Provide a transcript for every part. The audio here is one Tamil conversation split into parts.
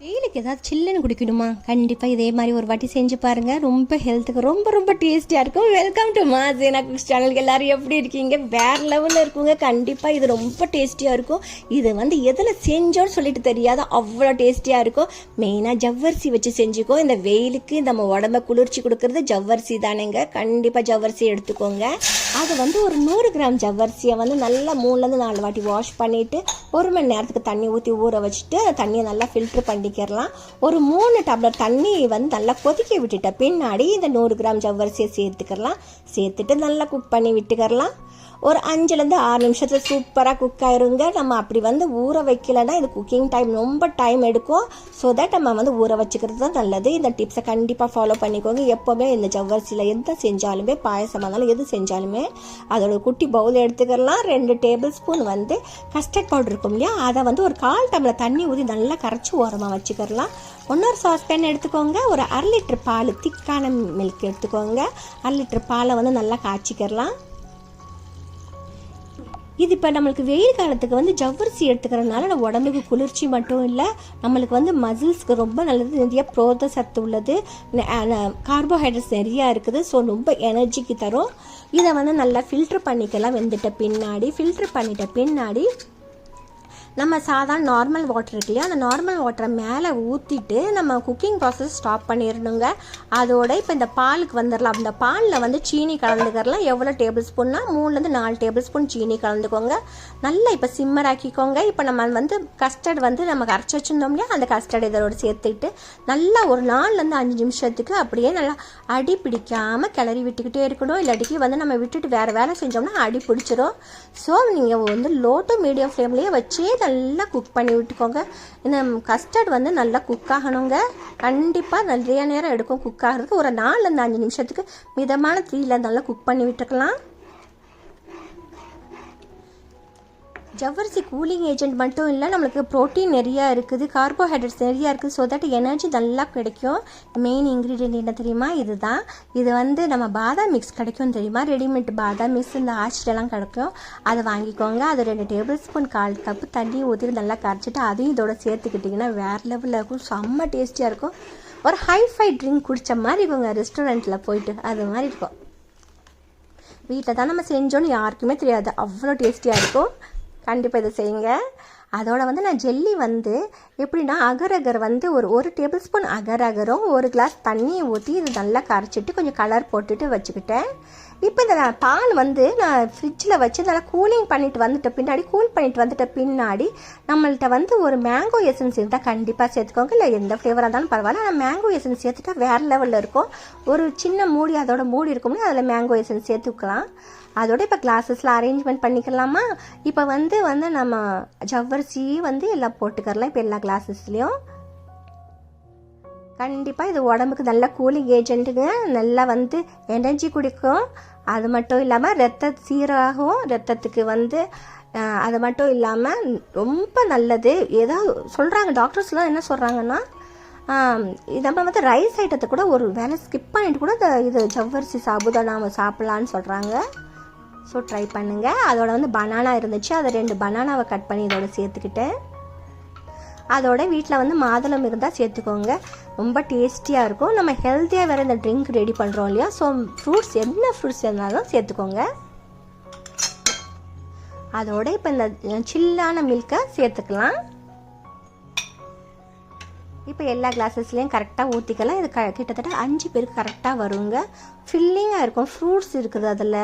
the வெயிலுக்கு ஏதாவது சில்லுன்னு குடிக்கணுமா? கண்டிப்பாக இதே மாதிரி ஒரு வாட்டி செஞ்சு பாருங்கள் ரொம்ப ஹெல்த்துக்கு ரொம்ப ரொம்ப டேஸ்டியாக இருக்கும். வெல்கம் டு மாசேனா குக்ஸ் சேனலுக்கு எல்லோரும் எப்படி இருக்கீங்க? வேறு லெவலில் இருக்குங்க. கண்டிப்பாக இது ரொம்ப டேஸ்டியாக இருக்கும். இது வந்து எதில் செஞ்சோன்னு சொல்லிட்டு தெரியாத. அவ்வளோ டேஸ்டியாக இருக்கும். மெயினாக ஜவ்வரிசி வச்சு செஞ்சுக்கோ. இந்த வெயிலுக்கு நம்ம உடம்ப குளிர்ச்சி கொடுக்கறது ஜவ்வரிசி தானேங்க. கண்டிப்பாக ஜவ்வரிசி எடுத்துக்கோங்க. அது வந்து ஒரு நூறு கிராம் ஜவ்வரிசியை வந்து நல்லா மூணுலேருந்து நாலு வாட்டி வாஷ் பண்ணிவிட்டு ஒரு மணி நேரத்துக்கு தண்ணி ஊற்றி ஊற வச்சுட்டு தண்ணியை நல்லா ஃபில்ட்ரு பண்ணிக்கிறலாம். ஒரு மூணு டம்ளர் தண்ணி வந்து நல்லா கொதிக்க விட்டுட்ட. பின்னாடி இந்த நூறு கிராம் ஜவ்வரிசியை சேர்த்துக்கலாம். சேர்த்துட்டு நல்லா குக் பண்ணி விட்டுக்கரலாம் ஒரு அஞ்சுலேருந்து ஆறு நிமிஷத்தில் சூப்பராக குக் ஆயிருங்க. நம்ம அப்படி வந்து ஊற வைக்கலன்னா இது குக்கிங் டைம் ரொம்ப டைம் எடுக்கும். ஸோ தட் நம்ம வந்து ஊற வச்சுக்கிறது தான் நல்லது. இந்த டிப்ஸை கண்டிப்பாக ஃபாலோ பண்ணிக்கோங்க. எப்போவுமே இந்த ஜவ்வரிசியில் எந்த செஞ்சாலுமே பாயசமாக இருந்தாலும் எது செஞ்சாலுமே அதோட குட்டி பவுல் எடுத்துக்கலாம். ரெண்டு டேபிள் ஸ்பூன் வந்து கஸ்டர்ட் பவுடர் இருக்கும் இல்லையா? அதை வந்து ஒரு கால் டம்ளர் தண்ணி ஊற்றி நல்லா கரைச்சி ஓரமாக வச்சுக்கிறலாம். இன்னொரு சாஸ்பேன் எடுத்துக்கோங்க. ஒரு அரை லிட்டர் பால் திக்கான மில்க் எடுத்துக்கோங்க. அரை லிட்டர் பாலை வந்து நல்லா காய்ச்சிக்கிறலாம். இது இப்போ நம்மளுக்கு வெயில் காலத்துக்கு வந்து ஜவ்வரிசி எடுத்துக்கிறதுனால நம்ம உடம்புக்கு குளிர்ச்சி மட்டும் இல்லை நம்மளுக்கு வந்து மசில்ஸ்க்கு ரொம்ப நல்லது. நிறைய புரோத சத்து உள்ளது. கார்போஹைட்ரேட்ஸ் நிறையா இருக்குது. ஸோ ரொம்ப எனர்ஜிக்கு தரும். இதை வந்து நல்லா ஃபில்ட்ரு பண்ணிக்கலாம். வெந்துட்ட பின்னாடி ஃபில்ட்ரு பண்ணிட்ட பின்னாடி நம்ம சாதாரண நார்மல் வாட்டர் இருக்கு இல்லையா? அந்த நார்மல் வாட்டரை மேலே ஊற்றிட்டு நம்ம குக்கிங் ப்ராசஸ் ஸ்டாப் பண்ணிடணுங்க அதோட இப்போ இந்த பாலுக்கு வந்துடலாம் அந்த பாலில் வந்து சீனி கலந்துக்கிறலாம் எவ்வளோ டேபிள் ஸ்பூன்னா மூணுலேருந்து நாலு டேபிள் ஸ்பூன் சீனி கலந்துக்கோங்க. நல்லா இப்போ சிம்மர் ஆக்கிக்கோங்க. இப்போ நம்ம வந்து கஸ்டர்ட் வந்து நம்ம கரைச்சி வச்சுருந்தோம் இல்லையா? அந்த கஸ்டர்ட் இதோட சேர்த்துக்கிட்டு நல்லா ஒரு நாலுலேருந்து அஞ்சு நிமிஷத்துக்கு அப்படியே நல்லா அடி பிடிக்காமல் கிளறி விட்டுக்கிட்டே இருக்கணும். இல்லாட்டிக்கு வந்து நம்ம விட்டுட்டு வேறு வேலை செஞ்சோம்னா அடி பிடிச்சிரும். ஸோ நீங்கள் வந்து லோ டு மீடியம் ஃப்ளேம்லேயே வச்சே நல்லா குக் பண்ணி விட்டுக்கோங்க. இந்த கஸ்டர்ட் வந்து நல்லா குக் ஆகணுங்க. கண்டிப்பாக நிறைய நேரம் எடுக்கும் குக் ஆகிறதுக்கு. ஒரு நாலுலேருந்து அஞ்சு நிமிஷத்துக்கு மிதமான தீயில் நல்லா குக் பண்ணி விட்டுக்கலாம். ஜவ்வரிசி கூலிங் ஏஜென்ட் மட்டும் இல்லை நம்மளுக்கு ப்ரோட்டீன் நிறையா இருக்குது கார்போஹைட்ரேட்ஸ் நிறையா இருக்குது ஸோ தட் எனர்ஜி நல்லா கிடைக்கும். மெயின் இன்க்ரீடியன்ட் என்ன தெரியுமா? இதுதான். இது வந்து நம்ம பாதாம் மிக்ஸ் கிடைக்கும் தெரியுமா? ரெடிமேட் பாதாம் மிக்ஸ் இந்த ஆச்சிலெலாம் கிடைக்கும். அதை வாங்கிக்கோங்க. அது ரெண்டு டேபிள் ஸ்பூன் கால் கப்பு தண்ணி ஊற்றி நல்லா கரைச்சிட்டு அதையும் இதோட சேர்த்துக்கிட்டிங்கன்னா வேறு லெவலில் இருக்கும். செம்ம டேஸ்டியாக இருக்கும். ஒரு ஹைஃபை ட்ரிங்க் குடித்த மாதிரி இருக்குங்க. ரெஸ்டாரண்ட்டில் போயிட்டு அது மாதிரி இருக்கும். வீட்டில் தான் நம்ம செஞ்சோன்னு யாருக்குமே தெரியாது. அவ்வளோ டேஸ்டியாக இருக்கும். கண்டிப்பாக இதை செய்யுங்க. அதோட வந்து நான் ஜெல்லி வந்து எப்படின்னா அகர் அகர் வந்து ஒரு ஒரு டேபிள் ஸ்பூன் அகர் அகரும் ஒரு கிளாஸ் தண்ணியை ஊற்றி இது நல்லா கரைச்சிட்டு கொஞ்சம் கலர் போட்டுட்டு வச்சுக்கிட்டேன். இப்போ இந்த நான் பால் வந்து நான் ஃப்ரிட்ஜில் வச்சு நல்லா கூலிங் பண்ணிட்டு வந்துட்ட பின்னாடி கூல் பண்ணிட்டு வந்துட்ட பின்னாடி நம்மள்கிட்ட வந்து ஒரு மேங்கோ எசன்ஸ் இருந்தால் கண்டிப்பாக சேர்த்துக்கோங்க. இல்லை எந்த ஃப்ளேவராக இருந்தாலும் பரவாயில்ல. ஆனால் மேங்கோ எசன்ஸ் சேர்த்துட்டா வேறு லெவலில் இருக்கும். ஒரு சின்ன மூடி அதோட மூடி இருக்கும்னு அதில் மேங்கோ எசன்ஸ் சேர்த்துக்கலாம். அதோட இப்போ கிளாஸஸில் அரேஞ்ச்மெண்ட் பண்ணிக்கலாமா? இப்போ வந்து வந்து நம்ம ஜவ்வரிசி வந்து எல்லாம் போட்டுக்கரலாம் இப்போ எல்லா கிளாஸஸ்லேயும் கண்டிப்பாக இது உடம்புக்கு நல்ல கூலிங் ஏஜென்ட்டுங்க நல்லா வந்து எனர்ஜி குடிக்கும். அது மட்டும் இல்லாமல் ரத்த சீராகும். ரத்தத்துக்கு வந்து அது மட்டும் இல்லாமல் ரொம்ப நல்லது. ஏதாவது சொல்கிறாங்க டாக்டர்ஸ்லாம் என்ன சொல்கிறாங்கன்னா நம்ம வந்து ரைஸ் ஐட்டத்தை கூட ஒரு வேலை ஸ்கிப் பண்ணிட்டு கூட இந்த இது ஜவ்வரிசி சாப்பிட நாம் சாப்பிட்லான்னு சொல்கிறாங்க ஸோ ட்ரை பண்ணுங்கள் அதோட வந்து பனானா இருந்துச்சு. அதை ரெண்டு பனானாவை கட் பண்ணி இதோட சேர்த்துக்கிட்டேன். அதோட வீட்டில் வந்து மாதுளம் இருந்தால் சேர்த்துக்கோங்க. ரொம்ப டேஸ்டியாக இருக்கும். நம்ம ஹெல்த்தியாக வேறு இந்த ட்ரிங்க் ரெடி பண்ணுறோம் இல்லையா? ஸோ ஃப்ரூட்ஸ் என்ன ஃப்ரூட்ஸ் இருந்தாலும் சேர்த்துக்கோங்க. அதோட இப்போ இந்த சில்லான மில்கை சேர்த்துக்கலாம். இப்போ எல்லா கிளாஸஸ்லேயும் கரெக்டாக ஊற்றிக்கலாம் இது க கிட்டத்தட்ட அஞ்சு பேருக்கு கரெக்டாக வருங்க. ஃபில்லிங்காக இருக்கும். ஃப்ரூட்ஸ் இருக்குது அதில்.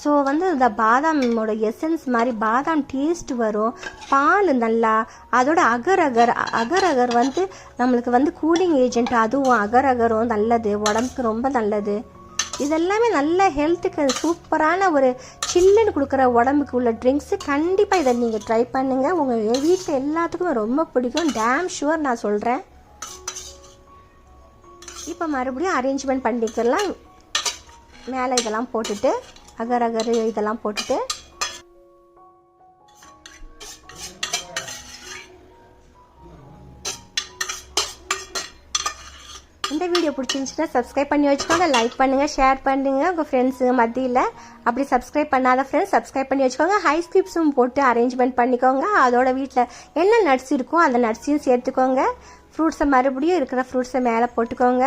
ஸோ வந்து இந்த பாதாமோட எசன்ஸ் மாதிரி பாதாம் டேஸ்ட் வரும். பால் நல்லா அதோட அகர் அகர் அகர் அகர் வந்து நம்மளுக்கு வந்து கூலிங் ஏஜென்ட் அதுவும் அகர் அகரும் நல்லது. உடம்புக்கு ரொம்ப நல்லது. இதெல்லாமே நல்ல ஹெல்த்துக்கு சூப்பரான ஒரு சில்லுன்னு கொடுக்குற உடம்புக்கு உள்ள ட்ரிங்க்ஸு கண்டிப்பாக இதை நீங்கள் ட்ரை பண்ணுங்கள் உங்கள் வீட்டில் எல்லாத்துக்குமே ரொம்ப பிடிக்கும். டேம் ஷுவர் நான் சொல்கிறேன் இப்போ மறுபடியும் அரேஞ்ச்மெண்ட் பண்ணிக்கலாம். மேலே இதெல்லாம் போட்டுட்டு அகர் அகர் இதெல்லாம் போட்டுட்டு. இந்த வீடியோ பிடிச்சிருந்துச்சுன்னா சப்ஸ்கிரைப் பண்ணி வச்சுக்கோங்க லைக் பண்ணுங்கள் ஷேர் பண்ணுங்கள் உங்கள் ஃப்ரெண்ட்ஸுங்க மத்தியில் அப்படி சப்ஸ்கிரைப் பண்ணாத ஃப்ரெண்ட்ஸ் சப்ஸ்கிரைப் பண்ணி வச்சுக்கோங்க. ஹை ஸ்கிரிப்ஸும் போட்டு அரேஞ்ச்மெண்ட் பண்ணிக்கோங்க. அதோட வீட்டில் என்ன நட்ஸ் இருக்கோ அந்த நட்ஸையும் சேர்த்துக்கோங்க. ஃப்ரூட்ஸை மறுபடியும் இருக்கிற ஃப்ரூட்ஸை மேலே போட்டுக்கோங்க.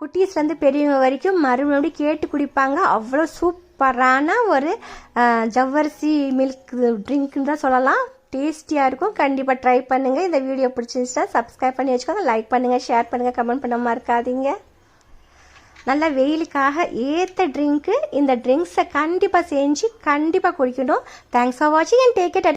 குட்டீஸ்லேருந்து பெரியவங்க வரைக்கும் மறுபடியும் கேட்டு குடிப்பாங்க. அவ்வளோ சூப்பரான ஒரு ஜவ்வரிசி மில்க் ட்ரிங்க்னு தான் சொல்லலாம். டேஸ்டியாக இருக்கும். கண்டிப்பாக ட்ரை பண்ணுங்கள் இந்த வீடியோ பிடிச்சிருந்துச்சா சப்ஸ்கிரைப் பண்ணி வச்சுக்கோங்க. லைக் பண்ணுங்கள் ஷேர் பண்ணுங்கள் கமெண்ட் பண்ண மறக்காதீங்க. நல்லா வெயிலுக்காக ஏற்ற ட்ரிங்க்கு இந்த ட்ரிங்க்ஸை கண்டிப்பாக செஞ்சு கண்டிப்பாக குடிக்கணும். தேங்க்ஸ் ஃபார் வாட்சிங் அண்ட் டேக் இட்